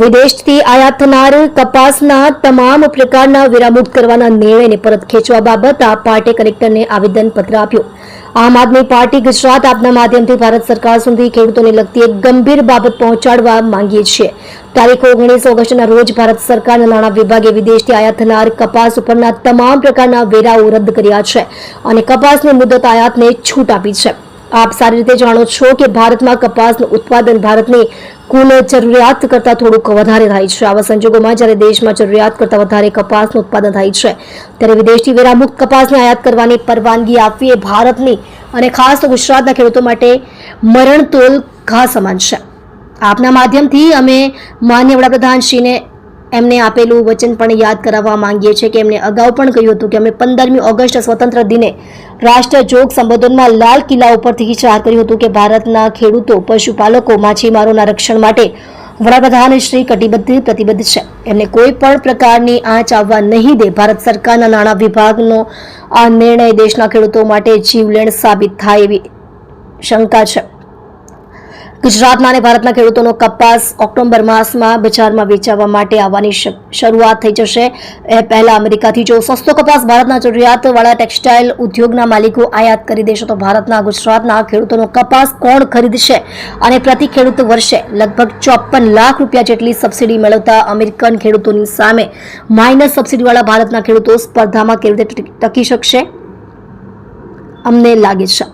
વિદેશથી આયાત થનાર કપાસના તમામ પ્રકારના વેરામુક્ત કરવાના નિર્ણયને પરત ખેંચવા બાબત આ પાર્ટી કલેક્ટરને આવેદનપત્ર આપ્યું. આમ આદમી પાર્ટી ગુજરાત આપના માધ્યમથી ભારત સરકાર સુધી ખેડૂતોને લગતી એક ગંભીર બાબત પહોંચાડવા માંગીએ છીએ. તારીખ ઓગણીસ ઓગસ્ટના રોજ ભારત સરકારના નાણાં વિભાગે વિદેશથી આયાત થનાર કપાસ ઉપરના તમામ પ્રકારના વેરાઓ રદ કર્યા છે અને કપાસની મુદત આયાતને છૂટ આપી છે. આપ સારી રીતે જાણો છો કે ભારતમાં કપાસનું ઉત્પાદન ભારતની કુલ જરૂરિયાત કરતાં થોડુંક વધારે થાય છે. આવા સંજોગોમાં જ્યારે દેશમાં જરૂરિયાત કરતાં વધારે કપાસનું ઉત્પાદન થાય છે, ત્યારે વિદેશથી વેરામુક્ત કપાસને આયાત કરવાની પરવાનગી આપવી એ ભારતની અને ખાસ તો ગુજરાતના ખેડૂતો માટે મરણતોલ ઘા સમાન છે. આપના માધ્યમથી અમે માન્ય વડાપ્રધાનશ્રીને એમને આપેલું વચન પણ યાદ કરાવવા માંગીએ છીએ કે એમણે અગાઉ પણ કહ્યું હતું કે અમે પંદરમી ઓગસ્ટ સ્વતંત્ર દિને રાષ્ટ્રજોગ સંબોધનમાં લાલ કિલ્લા ઉપરથી જાહેર કર્યું હતું કે ભારતના ખેડૂતો, પશુપાલકો, માછીમારોના રક્ષણ માટે વડાપ્રધાન શ્રી કટિબદ્ધ પ્રતિબદ્ધ છે. એમને કોઈ પણ પ્રકારની આંચ આવવા નહીં દે. ભારત સરકારના નાણાં વિભાગનો આ નિર્ણય દેશના ખેડૂતો માટે જીવલેણ સાબિત થાય એવી શંકા છે. ગુજરાતના અને ભારતના ખેડૂતોનો કપાસ ઓક્ટોબર માસમાં બજારમાં વેચાવા માટે આવવાની શરૂઆત થઈ જશે. એ પહેલા અમેરિકાથી જો સસ્તો કપાસ ભારતના જરૂરિયાતવાળા ટેક્સટાઇલ ઉદ્યોગના માલિકો આયાત કરી દેશે, તો ભારતના ગુજરાતના ખેડૂતોનો કપાસ કોણ ખરીદશે? અને પ્રતિ ખેડૂત વર્ષે લગભગ ચોપન લાખ રૂપિયા જેટલી સબસિડી મેળવતા અમેરિકન ખેડૂતોની સામે માઇનસ સબસિડીવાળા ભારતના ખેડૂતો સ્પર્ધામાં કેવી રીતે ટકી શકશે? અમને લાગે છે.